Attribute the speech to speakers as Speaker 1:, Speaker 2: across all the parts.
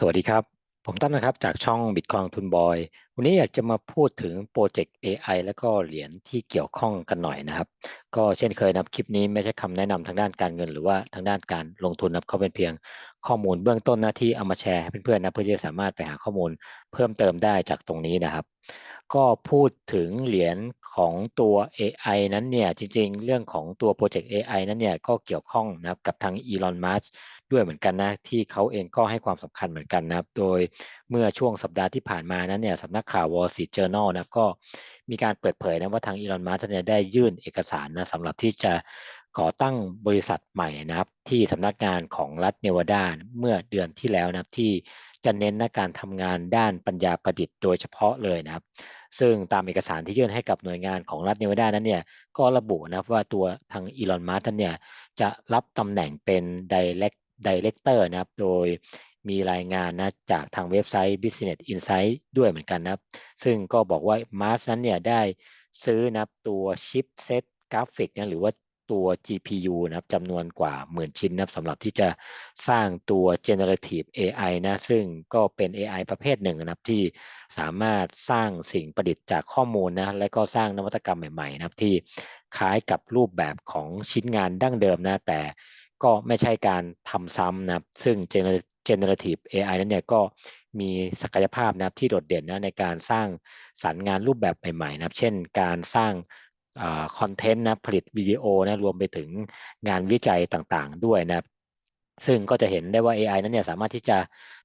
Speaker 1: สวัสดีครับ ผมตั้มนะครับจากช่อง Bitcoin ทุนบอย วันนี้อยากจะมาพูดถึงโปรเจกต์ AI แล้วก็เหรียญที่เกี่ยวข้องกันหน่อยนะครับ ก็เช่นเคยนะคลิปนี้ไม่ใช่คำแนะนำทางด้านการเงิน หรือว่าทางด้านการลงทุนนะเขาเป็นเพียงข้อมูลเบื้องต้นหนะที่เอามาแชร์เพื่อนๆนะเพื่อที่จะสามารถไปหาข้อมูลเพิ่มเติมได้จากตรงนี้นะครับ ก็พูดถึงเหรียญของตัว AI นั้นเนี่ยจริงๆ เรื่องของตัวโปรเจกต์ AI นั้นเนี่ยก็เกี่ยวข้องนะครับกับทาง Elon Musk ด้วยเหมือนกันนะที่เขาเองก็ให้ความสำคัญเหมือนกันนะครับ โดยเมื่อช่วงสัปดาห์ที่ผ่านมานั้นเนี่ยสำนักข่าว Wall Street Journal นะก็มีการเปิดเผยนะว่าทางอีลอนมัสก์เนี่ยได้ยื่นเอกสารนะสำหรับที่จะก่อตั้งบริษัทใหม่นะครับ ที่สำนักงานของรัฐเนวาดาเมื่อเดือนที่แล้วนะครับที่จะเน้นในการทำงานด้านปัญญาประดิษฐ์โดยเฉพาะเลยนะครับ ซึ่งตามเอกสารที่ยื่นให้กับหน่วยงานของรัฐเนวาดานั้นเนี่ยก็ระบุนะว่าตัวทางอีลอนมัสก์เนี่ยจะรับตำแหน่งเป็น direct director นะครับ โดยมีรายงานนะจากทางเว็บไซต์ Business Insight ด้วยเหมือนกันนะครับ ซึ่งก็บอกว่ามาร์สนั้นเนี่ยได้ซื้อนะตัวชิปเซตกราฟิกนะหรือว่าตัว GPU นะครับจำนวนกว่าหมื่นชิ้นนะสำหรับที่จะสร้างตัว generative AI นะ ซึ่งก็เป็น AI ประเภทหนึ่งนะครับที่สามารถสร้างสิ่งประดิษฐ์จากข้อมูลนะ และก็สร้างนวัตกรรมใหม่ๆนะครับที่คล้ายกับรูปแบบของชิ้นงานดั้งเดิมนะ แต่ ก็ไม่ใช่การทำซ้ำนะครับ ซึ่ง generative AI นั้นเนี่ยก็มีศักยภาพนะครับที่โดดเด่นนะในการสร้างสรรค์งานรูปแบบใหม่ๆนะครับ เช่น การสร้างคอนเทนต์นะผลิตวิดีโอนะรวมไปถึงงานวิจัยต่างๆ ด้วยนะครับซึ่งก็จะเห็นได้ว่า AI นั้นเนี่ยสามารถที่จะ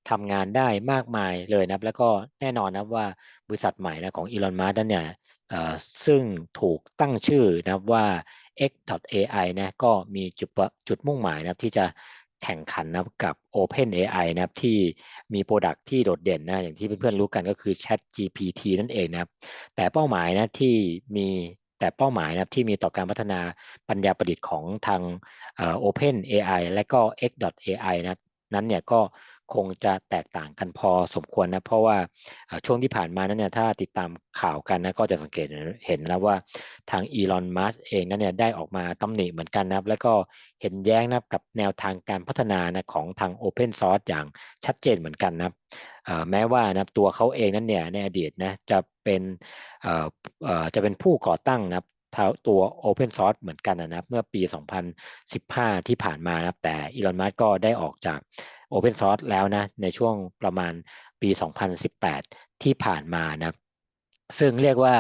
Speaker 1: ทำงานได้มากมายเลยนะครับ แล้วก็แน่นอนนะว่าบริษัทใหม่นะของ Elon Musk นั้นเนี่ยซึ่งถูกตั้งชื่อนะว่า x.ai นะก็มีจุดจุดมุ่งหมายนะครับที่จะแข่งขันนะกับ Open AI นะครับที่มีโปรดักที่โดดเด่นนะอย่างที่เพื่อนๆรู้กันก็คือ Chat GPT นั่นเองนะครับแต่เป้าหมายนะที่มีแต่เป้าหมายนะที่มีต่อการพัฒนาปัญญาประดิษฐ์ของทาง Open AI และก็ x.ai นะนั้นเนี่ยก็ คงจะแตกต่างกันพอสมควรนะเพราะว่าช่วงที่ผ่านมานั้นเนี่ยถ้าติดตามข่าวกันนะก็จะสังเกตเห็นแล้วว่าทางอีลอนมัสเองนั้นเนี่ยได้ออกมาตำหนิเหมือนกันนะแล้วก็เห็นแย้งนะกับแนวทางการพัฒนานะของทาง Open Source อย่างชัดเจนเหมือนกันนะแม้ว่านะตัวเขาเองนั้นเนี่ยในอดีตนะจะเป็นจะเป็นผู้ก่อตั้งนะตัว Open Source เหมือนกันนะเมื่อปี 2015 ที่ผ่านมานะแต่อีลอนมัสก็ได้ออกจาก Open Source แล้วนะในช่วงประมาณปี 2018 ที่ผ่านมานะซึ่งเรียกว่า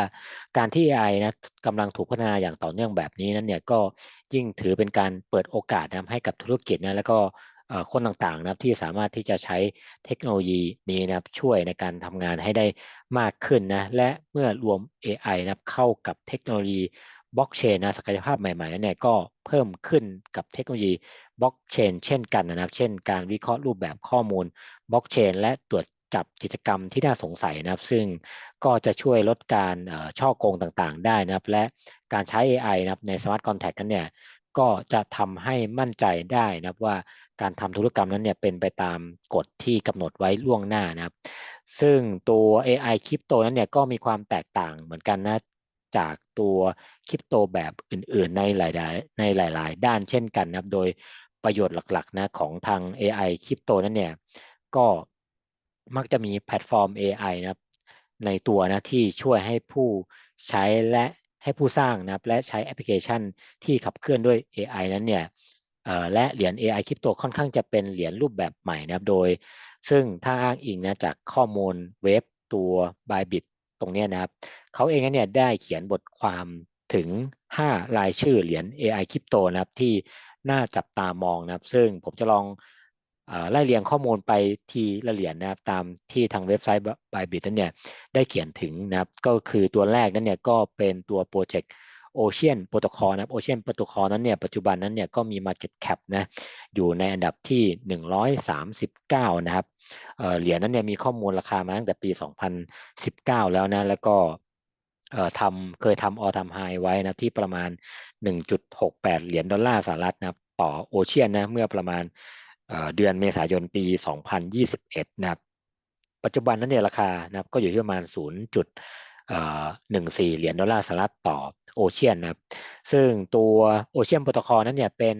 Speaker 1: การที่ AI นะกำลังถูกพัฒนาอย่างต่อเนื่องแบบนี้นั้นเนี่ยก็ยิ่งถือเป็นการเปิดโอกาสนะให้กับธุรกิจนะแล้วก็คนต่างๆนะครับที่สามารถที่จะใช้เทคโนโลยีนี้นะครับช่วยในการทำงานให้ได้มากขึ้นนะและเมื่อรวม AI นะครับเข้ากับเทคโนโลยี บล็อกเชนนะศักยภาพใหม่ๆนั้นเนี่ยก็เพิ่มขึ้นกับเทคโนโลยีบล็อกเชนเช่นกันนะครับ เช่น การวิเคราะห์รูปแบบข้อมูลบล็อกเชนและตรวจจับกิจกรรมที่น่าสงสัยนะครับ ซึ่งก็จะช่วยลดการช่อโกงต่างๆ ได้นะครับ และการใช้ AI นะครับในสมาร์ทคอนแทคนั้นเนี่ยก็จะทำให้มั่นใจได้นะครับว่าการทำธุรกรรมนั้นเนี่ยเป็นไปตามกฎที่กำหนดไว้ล่วงหน้านะครับ ซึ่งตัว AI คริปโตนั้นเนี่ยก็มีความแตกต่างเหมือนกันนะ จากตัวคริปโตแบบอื่นๆ ในหลายๆในหลาย ๆ ด้านเช่นกันนะครับ โดยประโยชน์หลักๆนะของทาง AI คริปโตนั้นเนี่ยก็มักจะมีแพลตฟอร์ม AI นะครับในตัวนะที่ช่วยให้ผู้ใช้และให้ผู้สร้างนะครับและใช้แอปพลิเคชันที่ขับเคลื่อนด้วย AI นั้นเนี่ยและเหรียญ AI คริปโตค่อนข้างจะเป็นเหรียญรูปแบบใหม่นะครับโดย ซึ่งถ้าอ้างอิงนะจากข้อมูลเว็บตัว Bybit ตรงนี้นะครับเขาเองเนี่ยได้เขียนบทความถึง 5 รายชื่อเหรียญ AI คริปโตนะครับที่น่าจับตามองนะครับ ซึ่งผมจะลองไล่เรียงข้อมูลไปทีละเหรียญนะครับตามที่ทางเว็บไซต์ Bybit นั้นเนี่ยได้เขียนถึงนะครับก็คือตัวแรกนั้นเนี่ยก็เป็นตัวโปรเจกต์ โอเชียนโปรโตคอลนะครับโอเชียนโปรโตคอลนั้นเนี่ยปัจจุบันนั้นเนี่ยก็มี Market Cap นะอยู่ในอันดับที่ 139 นะครับเหรียญนั้นเนี่ยมีข้อมูลราคามาตั้งแต่ปี 2019 แล้วนะแล้วก็ทำเคยทำออทำไฮไว้นะที่ประมาณ 1.68 เหรียญดอลลาร์สหรัฐนะต่อโอเชียนนะเมื่อประมาณเดือนเมษายนปี 2021 นะครับปัจจุบันนั้นเนี่ยราคานะครับก็อยู่ที่ประมาณ 0.14 เหรียญดอลลาร์สหรัฐต่อ โอเชียนนะครับซึ่งตัวโอเชียนโปรโตคอลนั้นเนี่ยเป็น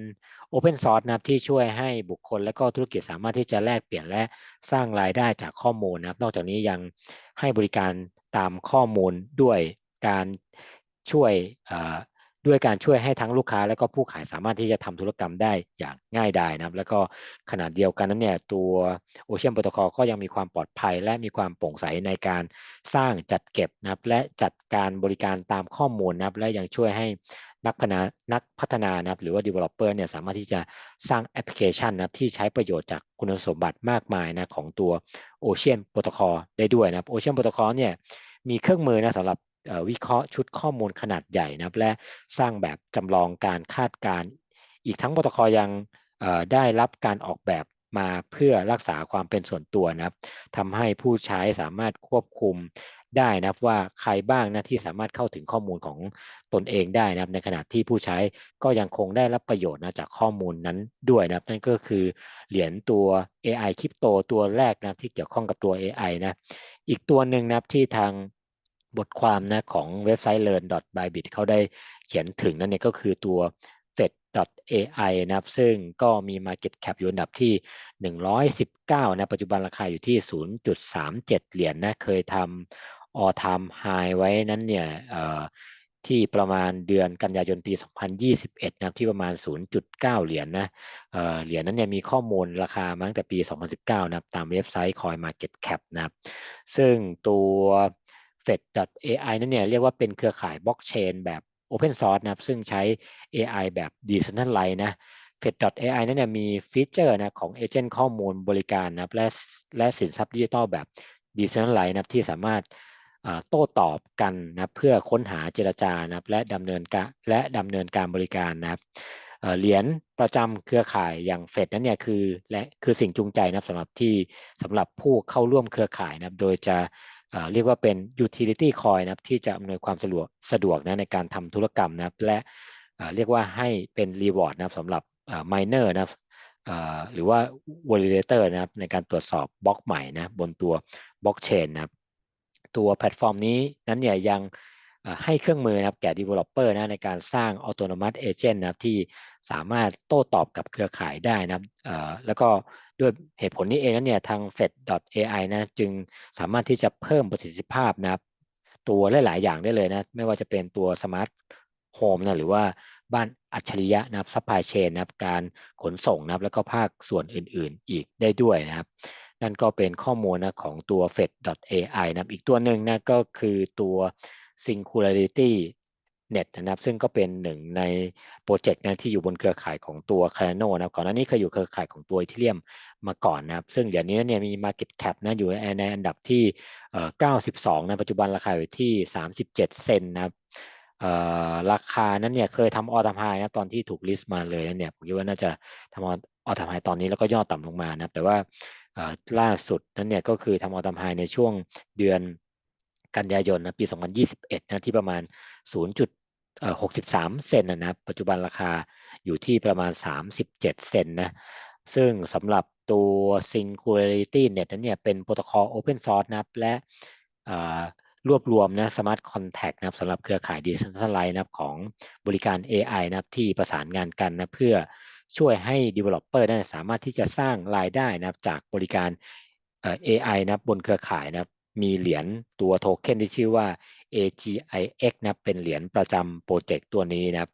Speaker 1: Open Source นะครับที่ช่วยให้บุคคลและก็ธุรกิจสามารถที่จะแลกเปลี่ยนและสร้างรายได้จากข้อมูลนะครับ นอกจากนี้ยังให้บริการตามข้อมูลด้วยการช่วย ด้วยการช่วยให้ทั้งลูกค้าและก็ผู้ขายสามารถที่จะทำธุรกรรมได้อย่างง่ายดายนะครับ แล้วก็ขนาดเดียวกันนั้นเนี่ยตัว Ocean Protocol ก็ยังมีความปลอดภัย และมีความโปร่งใสในการสร้างจัดเก็บนะครับและจัดการบริการตามข้อมูลนะครับและยังช่วยให้นักพัฒนานักพัฒนานะครับหรือว่า developer เนี่ยสามารถที่จะสร้างแอปพลิเคชันนะครับที่ใช้ประโยชน์จากคุณสมบัติมากมายนะของตัว Ocean Protocol ได้ด้วยนะครับ Ocean Protocol เนี่ยมีเครื่องมือนะสำหรับ วิเคราะห์ชุดข้อมูลขนาดใหญ่นะครับ และสร้างแบบจำลองการคาดการอีกทั้งโปรโตคอลยังได้รับการออกแบบมาเพื่อรักษาความเป็นส่วนตัวนะครับทำให้ผู้ใช้สามารถควบคุมได้นะครับว่าใครบ้างนะที่สามารถเข้าถึงข้อมูลของตนเองได้นะครับ ในขณะที่ผู้ใช้ก็ยังคงได้รับประโยชน์นะจากข้อมูลนั้นด้วยนะครับ นั่นก็คือเหรียญตัว AI คริปโตตัวแรกนะที่เกี่ยวข้องกับตัว AI นะ อีกตัวหนึ่งนะครับที่ทาง บทความนะของเว็บไซต์ learn.bybit เขาได้เขียนถึงนั่นเนี่ยก็คือตัว fed.ai นะครับ ซึ่งก็มี market cap อยู่อันดับที่ 119 นะ ปัจจุบันราคาอยู่ที่ 0.37 เหรียญนนะ เคยทำ all time high ไว้นั้นเนี่ยที่ประมาณเดือนกันยายนปี 2021 นะครับที่ประมาณ 0.9 เหรียญนนะเหรียญนั้นเนี่ยมีข้อมูลราคามาตั้งแต่ปี 2019 นะครับ ตามเว็บไซต์ Coin Market Cap นะครับ ซึ่งตัว Fed.ai นั่นเนี่ยเรียกว่าเป็นเครือข่ายบล็อกเชนแบบ Open Source นะครับ ซึ่งใช้ AI แบบ Decentralized นะ Fed.ai นั่นเนี่ยมีฟีเจอร์นะของเอเจนต์ข้อมูลบริการนะและและสินทรัพย์ดิจิทัลแบบ Decentralized นะที่สามารถโต้ตอบกันนะเพื่อค้นหาเจรจานะและดำเนินการและดำเนินการบริการนะครับเหรียญประจำเครือข่ายอย่างเฟดนั้นเนี่ยคือและคือสิ่งจูงใจนะสำหรับที่สำหรับผู้เข้าร่วมเครือข่ายนะโดยจะ เรียกว่าเป็น utility coin นะครับที่จะอำนวยความสะดวกสะดวกนะในการทำธุรกรรมนะครับและเรียกว่าให้เป็น reward นะครับสำหรับ miner นะครับหรือว่า validator นะครับในการตรวจสอบบล็อกใหม่นะบนตัวบล็อกเชนนะครับตัวแพลตฟอร์มนี้นั้นเนี่ยยัง ให้เครื่องมือนะครับแก่ developer นะในการสร้าง autonomous agent นะครับที่สามารถโต้ตอบกับเครือข่ายได้นะครับแล้วก็ด้วยเหตุผลนี้เองนั้นเนี่ยทาง Fed.ai นะจึงสามารถที่จะเพิ่มประสิทธิภาพนะครับตัวหลาย ๆ อย่างได้เลยนะไม่ว่าจะเป็นตัวสมาร์ทโฮมนะหรือว่าบ้านอัจฉริยะนะครับซัพพลายเชนนะครับการขนส่งนะครับแล้วก็ภาคส่วนอื่น ๆ อีกได้ด้วยนะครับนั่นก็เป็นข้อมูลนะของตัว Fed.ai นะครับอีกตัวหนึ่งนะก็คือตัว Singularity Net นะครับ ซึ่งก็เป็นหนึ่งในโปรเจกต์นะที่อยู่บนเครือข่ายของตัว c a r a n o นะก่อนหน้านี้เคยอยู่เครือข่ายของตัวอีเทเรียมมาก่อนนะครับ ซึ่งเดี๋ยวนี้เนี่ยมี Market Cap นะอยู่ในอันดับที่ 92 นะปัจจุบันราคาอยู่ที่ 37 เซนนะครับราคานั้นเนี่ยเคยทำออทามไฮนะตอนที่ถูกลิสต์มาเลยนะเนี่ยผมคิดว่าน่าจะทำออทามไฮตอนนี้แล้วก็ย่อต่ำลงมานะแต่ว่าล่าสุดนั้นเนี่ยก็คือทำออทามไฮในช่วงเดือน กันยายนนะปี 2021นะที่ประมาณ 0.63 เซนนะครับปัจจุบันราคาอยู่ที่ประมาณ 37 เซนนะซึ่งสำหรับตัว Singularity Net นั้นเนี่ยเป็นโปรโตคอล Open Source นะครับและรวบรวมนะ Smart Contact นะครับสำหรับเครือข่าย Decentralized นะครับของบริการ AI นะครับที่ประสานงานกันนะเพื่อช่วยให้ Developer นั้นสามารถที่จะสร้างรายได้นะครับจากบริการ AI นะบนเครือข่ายนะ มีเหรียญตัวโทเค็นที่ชื่อว่า AGIX นะเป็นเหรียญประจำโปรเจกต์ตัวนี้นะครับ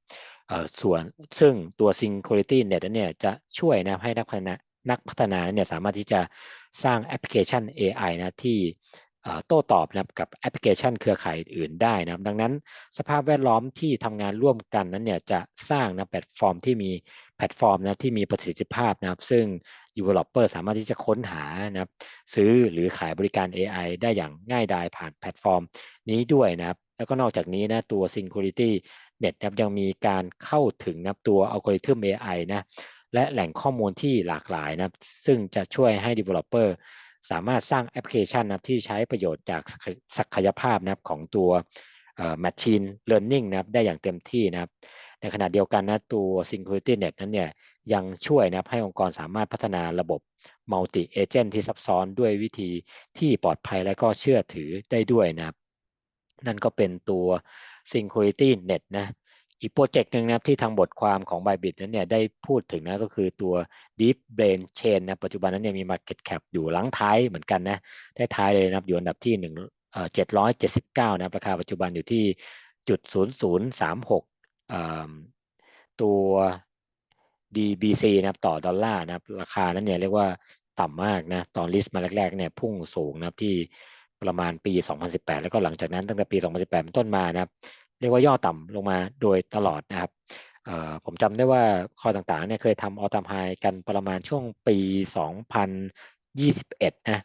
Speaker 1: ส่วนซึ่งตัว Singularity Net เนี่ยจะช่วยนะให้นักพัฒนานักพัฒนาเนี่ยสามารถที่จะสร้างแอปพลิเคชัน AI นะที่ โต้ตอบนะกับแอปพลิเคชันเครือข่ายอื่นได้นะครับ ดังนั้นสภาพแวดล้อมที่ทำงานร่วมกันนั้นเนี่ยจะสร้างนะแพลตฟอร์มที่มีแพลตฟอร์มนะที่มีประสิทธิภาพนะครับ ซึ่ง Developer สามารถที่จะค้นหานะครับ ซื้อหรือขายบริการ AI ได้อย่างง่ายดายผ่านแพลตฟอร์มนี้ด้วยนะครับ แล้วก็นอกจากนี้นะตัว Singularity Net นะครับยังมีการเข้าถึงนะตัวอัลกอริทึม AI นะและแหล่งข้อมูลที่หลากหลายนะซึ่งจะช่วยให้ Developer สามารถสร้างแอปพลิเคชันนะที่ใช้ประโยชน์จากศักยภาพนะครับของตัว Machine Learning นะครับได้อย่างเต็มที่นะครับ ในขณะเดียวกันนะตัว Singularity Net นั้นเนี่ยยังช่วยนะครับให้องค์กรสามารถพัฒนาระบบ Multi Agent ที่ซับซ้อนด้วยวิธีที่ปลอดภัยและก็เชื่อถือได้ด้วยนะครับ นั่นก็เป็นตัว Singularity Net นะ อีกโปรเจกต์หนึ่งนะครับที่ทางบทความของ Bybit นั้นเนี่ยได้พูดถึงนะก็คือตัว Deep Brain Chain นะปัจจุบันนั้นเนี่ยมี Market Cap อยู่หลังท้ายเหมือนกันนะท้ายเลยนะครับอยู่อันดับที่หนึ่งเจ็ดร้อยเจ็ดสิบเก้านะครับราคาปัจจุบันอยู่ที่จุดศูนย์ศูนย์สามหกตัว DBC นะครับต่อดอลลาร์นะครับราคานั้นเนี่ยเรียกว่าต่ำมากนะตอนลิสต์มาแรกๆเนี่ยพุ่งสูงนะครับที่ประมาณปี 2018 แล้วก็หลังจากนั้นตั้งแต่ปี 2018 เป็นต้นมานะครับ เรียกว่าย่อต่ำลงมาโดยตลอดนะครับผมจำได้ว่าคอต่างๆเนี่ยเคยทำออตามไฮกันประมาณช่วงปี 2021 นะ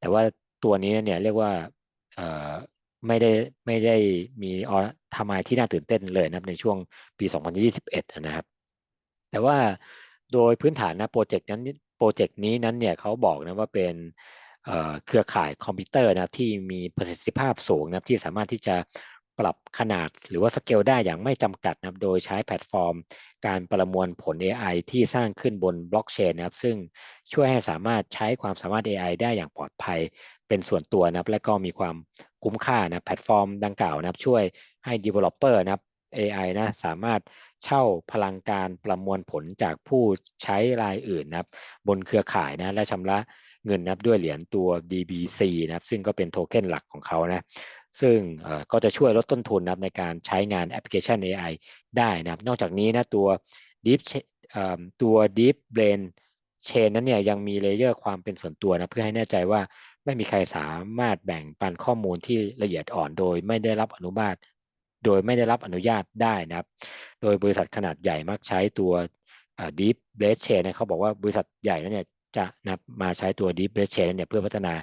Speaker 1: แต่ว่าตัวนี้เนี่ยเรียกว่าไม่ได้ไม่ได้มีออทำไมที่น่าตื่นเต้นเลยนะครับในช่วงปี 2021 นะครับ แต่ว่าโดยพื้นฐานนะโปรเจกต์นั้นโปรเจกต์นี้นั้นเนี่ยเขาบอกนะว่าเป็นเครือข่ายคอมพิวเตอร์นะครับที่มีประสิทธิภาพสูงนะครับที่สามารถที่จะ ปรับขนาดหรือว่าสเกลได้อย่างไม่จำกัดนะครับโดยใช้แพลตฟอร์ม การประมวลผล AI ที่สร้างขึ้นบนบล็อกเชนนะครับซึ่งช่วยให้สามารถใช้ความสามารถ AI ได้อย่างปลอดภัยเป็นส่วนตัวนะครับและก็มีความคุ้มค่านะแพลตฟอร์มดังกล่าวนะครับช่วยให้ Developer นะครับ AI นะสามารถเช่าพลังการประมวลผลจากผู้ใช้รายอื่นนะครับบนเครือข่ายนะและชำระเงินนะครับด้วยเหรียญตัว DBC นะครับซึ่งก็เป็นโทเค็นหลักของเขานะ ซึ่งก็จะช่วยลดต้นทุนนะครับในการใช้งานแอปพลิเคชัน AI ได้นะครับ นอกจากนี้นะตัว Deep ตัว Deep Brain Chain นั้นเนี่ยยังมีเลเยอร์ความเป็นส่วนตัวนะเพื่อให้แน่ใจว่าไม่มีใครสามารถแบ่งปันข้อมูลที่ละเอียดอ่อนโดยไม่ได้รับอนุญาต โดยไม่ได้รับอนุญาตได้นะครับ โดยบริษัทขนาดใหญ่มักใช้ตัว Deep b r a d Chain นะเขาบอกว่าบริษัทใหญ่นั้นเนี่ยจะนะมาใช้ตัว Deep b r a d Chain เนี่ยเพื่อพัฒนา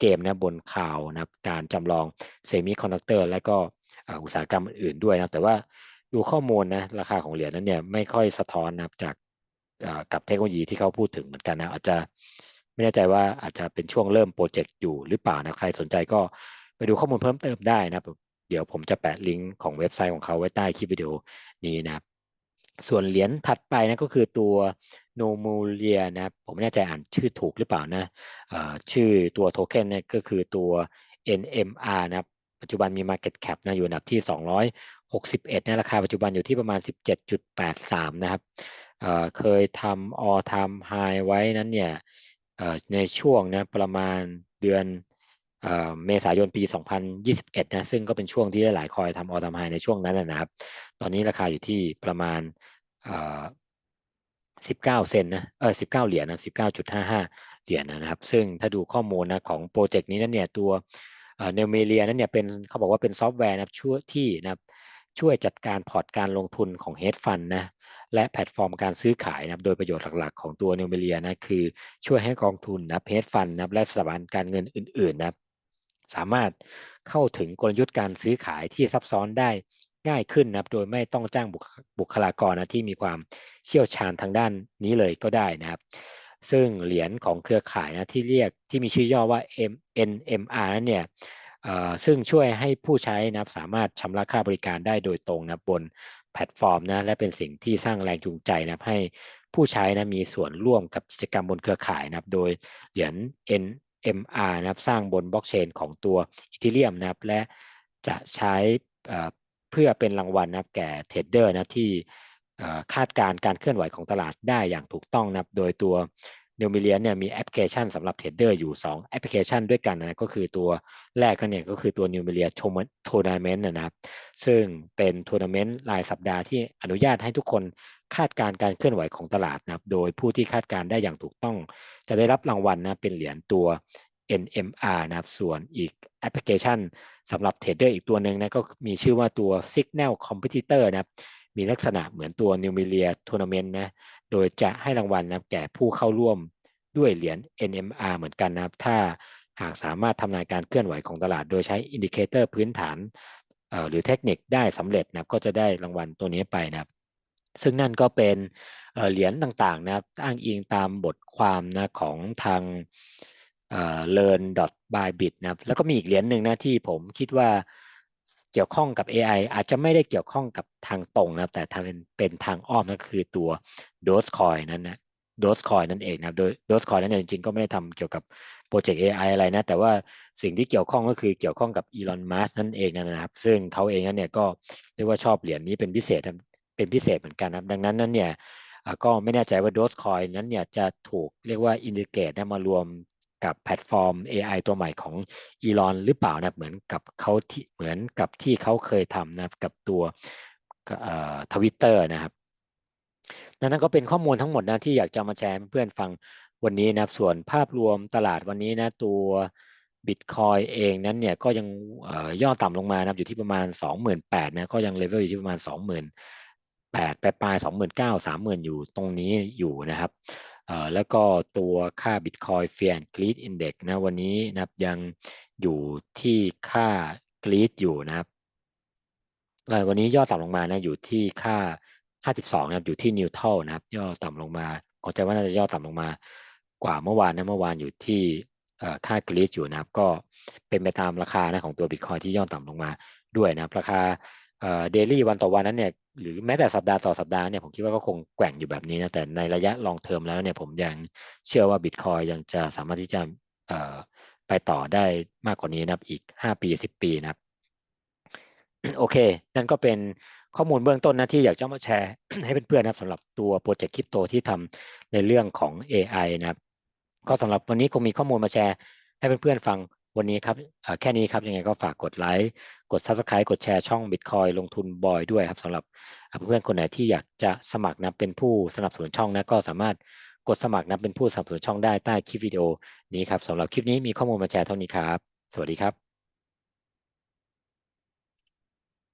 Speaker 1: เกมนะบนข่าวนะการจำลองเซมิคอนดักเตอร์และก็อุตสาหกรรมอื่นด้วยนะแต่ว่าดูข้อมูลนะราคาของเหรียญนั้นเนี่ยไม่ค่อยสะท้อนนะจากกับเทคโนโลยีที่เขาพูดถึงเหมือนกันนะอาจจะไม่แน่ใจว่าอาจจะเป็นช่วงเริ่มโปรเจกต์อยู่หรือเปล่านะใครสนใจก็ไปดูข้อมูลเพิ่มเติมได้นะเดี๋ยวผมจะแปะลิงก์ของเว็บไซต์ของเขาไว้ใต้คลิปวิดีโอนี้นะครับ ส่วนเหรียญถัดไปนะก็คือตัวโนมูเลียนะครับผมไม่แน่ใจอ่านชื่อถูกหรือเปล่านะชื่อตัวโทเค็นเนี่ยก็คือตัว NMR นะครับปัจจุบันมี Market Cap นะอยู่อันดับที่ 261นะราคาปัจจุบันอยู่ที่ประมาณ 17.83 นะครับเคยทำ all time high ไว้นั้นเนี่ยในช่วงนะประมาณเดือน เมษายนปี 2021 นะซึ่งก็เป็นช่วงที่หลายคอยทำออทามไฮในช่วงนั้นนะครับ ตอนนี้ราคาอยู่ที่ประมาณ 19 เซนนะเออ19 เหรียญนะ 19.55 เหรียญนะครับ ซึ่งถ้าดูข้อมูลนะของโปรเจกต์นี้นั้นเนี่ยตัวเนลเมเลียนั้นเนี่ยเป็นเขาบอกว่าเป็นซอฟต์แวร์นะช่วยที่นะครับช่วยจัดการพอร์ตการลงทุนของเฮดฟันนะและแพลตฟอร์มการซื้อขายนะโดยประโยชน์หลักๆ ของตัวเนลเมเลียนะคือช่วยให้กองทุนนะเฮดฟันนะและสถาบันการเงินอื่นๆนะ สามารถเข้าถึงกลยุทธ์การซื้อขายที่ซับซ้อนได้ง่ายขึ้นนะครับ โดยไม่ต้องจ้างบุคลากรนะที่มีความเชี่ยวชาญทางด้านนี้เลยก็ได้นะครับ ซึ่งเหรียญของเครือข่ายนะที่เรียกที่มีชื่อย่อว่า NMR นั้นเนี่ยซึ่งช่วยให้ผู้ใช้นะครับสามารถชำระค่าบริการได้โดยตรงนะบนแพลตฟอร์มนะและเป็นสิ่งที่สร้างแรงจูงใจนะให้ผู้ใช้นะมีส่วนร่วมกับกิจกรรมบนเครือข่ายนะโดยเหรียญ N MR นะครับสร้างบนบล็อกเชนของตัวอีเทเรียมนะครับและจะใช้เพื่อเป็นรางวัลนะครับแก่เทรดเดอร์นะที่คาดการการเคลื่อนไหวของตลาดได้อย่างถูกต้องนะครับโดยตัวเนวมิเลียนเนี่ยมีแอปพลิเคชันสำหรับเทรดเดอร์อยู่2แอปพลิเคชันด้วยกันนะก็คือตัวแรกก็เนี่ยก็คือตัวนิวมิเลียโทัวร์นาเมนต์นะครับซึ่งเป็นทัวร์นาเมนต์รายสัปดาห์ที่อนุญาตให้ทุกคน คาดการการเคลื่อนไหวของตลาดนะครับ โดยผู้ที่คาดการได้อย่างถูกต้อง จะได้รับรางวัลนะเป็นเหรียญตัว NMR นะครับ ส่วนอีกแอปพลิเคชันสำหรับเทรดเดอร์อีกตัวหนึ่งนะก็มีชื่อว่าตัว Signal Competitor นะครับ มีลักษณะเหมือนตัว New m i l i a Tournament นะ โดยจะให้รางวัลนะแก่ผู้เข้าร่วมด้วยเหรียญ NMR เหมือนกันนะครับ ถ้าหากสามารถทำนายการเคลื่อนไหวของตลาด โดยใช้อินดิเคเตอร์พื้นฐานหรือเทคนิคได้สำเร็จนะครับก็จะได้รางวัลตัวนี้ไปนะครับ ซึ่งนั่นก็เป็นเหรียญต่างๆนะครับอ้างอิงตามบทความนะของทาง learn bybit นะครับแล้วก็มีอีกเหรียญหนึ่งนะที่ผมคิดว่าเกี่ยวข้องกับ AI อาจจะไม่ได้เกี่ยวข้องกับทางตรงนะแต่ทางเป็นเป็นทางอ้อมนั่นคือตัว Dogecoin นั้นนะ Dogecoin นั่นเองนะโดย Dogecoin นั้นจริงๆ ก็ไม่ได้ทำเกี่ยวกับโปรเจกต์ AI อะไรนะ แต่ว่าสิ่งที่เกี่ยวข้องก็คือเกี่ยวข้องกับอีลอนมัสนั่นเองนะครับ ซึ่งเขาเองนั้นเนี่ยก็เรียกว่าชอบเหรียญนี้เป็นพิเศษ เป็นพิเศษเหมือนกันนะครับดังนั้นนั้นเนี่ยก็ไม่แน่ใจว่า Dogecoin นั้นเนี่ยจะถูกเรียกว่าอินดิเกตมารวมกับแพลตฟอร์ม AI ตัวใหม่ของอีลอนหรือเปล่านะเหมือนกับเขาที่เหมือนกับที่เขาเคยทำนะกับตัวทวิตเตอร์นะครับนั่นก็เป็นข้อมูลทั้งหมดนะที่อยากจะมาแชร์ให้เพื่อนฟังวันนี้นะครับส่วนภาพรวมตลาดวันนี้นะตัวบิตคอยเองนั้นเนี่ยก็ยังย่อต่ำลงมานะครับอยู่ที่ประมาณ 28,000นะก็ยังเลเวลอยู่ที่ประมาณ 28,000ปลายปลาย29,000 30,000อยู่ตรงนี้อยู่นะครับแล้วก็ตัวค่า Bitcoin Fear and Greed Index นะวันนี้นะครับยังอยู่ที่ค่ากรีดอยู่นะครับวันนี้ย่อต่ำลงมานะอยู่ที่ค่า 52 นะครับอยู่ที่นิวทัลนะครับ ย่อต่ำลงมาขอใจว่าน่าจะย่อต่ำลงมากว่าเมื่อวานนะเมื่อวานอยู่ที่ค่ากรีดอยู่นะครับ ก็เป็นไปตามราคานะของตัวบิตคอยที่ย่อต่ำลงมาด้วยนะครับราคา เดลี่วันต่อวันนั้นเนี่ยหรือแม้แต่สัปดาห์ต่อสัปดาห์เนี่ยผมคิดว่าก็คงแกว่งอยู่แบบนี้นะแต่ในระยะลองเทอมแล้วเนี่ยผมยังเชื่อว่าบิตคอยยังจะสามารถที่จะไปต่อได้มากกว่านี้นะครับอีก 5 ปี 10 ปีนะครับโอเค นั่นก็เป็นข้อมูลเบื้องต้นนะที่อยากจะมาแชร์ให้เพื่อนๆนะครับสำหรับตัวโปรเจกต์คริปโตที่ทำในเรื่องของ AI นะครับ ก็สำหรับวันนี้คงมีข้อมูลมาแชร์ให้เพื่อนๆฟัง วันนี้ครับแค่นี้ครับยังไงก็ฝากกดไลค์กด Subscribe กดแชร์ช่อง Bitcoin ลงทุนบอยด้วยครับสำหรับเพื่อนคนไหนที่อยากจะสมัครนะเป็นผู้สนับสนุนช่องนะก็สามารถกดสมัครนะเป็นผู้สนับสนุนช่องได้ใต้คลิปวิดีโอนี้ครับสำหรับคลิปนี้มีข้อมูลมาแชร์เท่านี้ครับ สวัสดีครับ